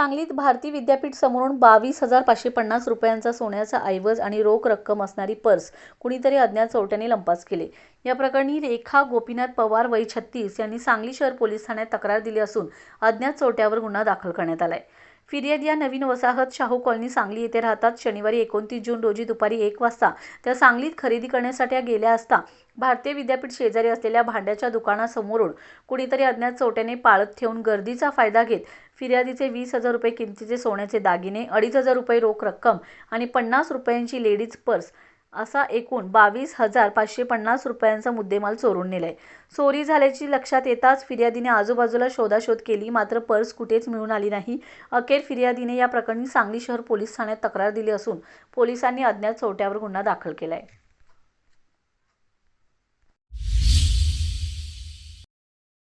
सांगलीत भारती विद्यापीठ समोरून बावीस हजार पाचशे पन्नास रुपयांचा सोन्याचा ऐवज आणि रोख रक्कम असणारी पर्स कुणीतरी अज्ञात चोरट्याने लंपास केले. या प्रकरणी रेखा गोपीनाथ पवार वय छत्तीस यांनी सांगली शहर पोलीस ठाण्यात तक्रार दिली असून अज्ञात चोरट्यावर गुन्हा दाखल करण्यात आलाय. फिर्याद या नवीन वसाहत शाहू कॉलनी सांगली येथे राहतात. शनिवारी एकोणतीस जून रोजी दुपारी एक वाजता त्या सांगलीत खरेदी करण्यासाठी गेल्या असता भारतीय विद्यापीठ शेजारी असलेल्या भांड्याच्या दुकानासमोरून कुणीतरी अज्ञात चोट्याने पाळत ठेवून गर्दीचा फायदा घेत फिर्यादीचे वीस हजार रुपये किमतीचे सोन्याचे दागिने अडीच हजार रुपये रोख रक्कम आणि पन्नास रुपयांची लेडीज पर्स असा एकूण बावीस हजार पाचशे पन्नास रुपयांचा मुद्देमाल चोरून नेलाय. चोरी झाल्याची लक्षात येताच फिर्यादीने आजूबाजूला शोधाशोध केली. मात्र पर्स कुठेच मिळून आली नाही. अखेर फिर्यादीने या प्रकरणी सांगली शहर पोलीस ठाण्यात तक्रार दिली असून पोलिसांनी अज्ञात चोरट्यावर गुन्हा दाखल केलाय.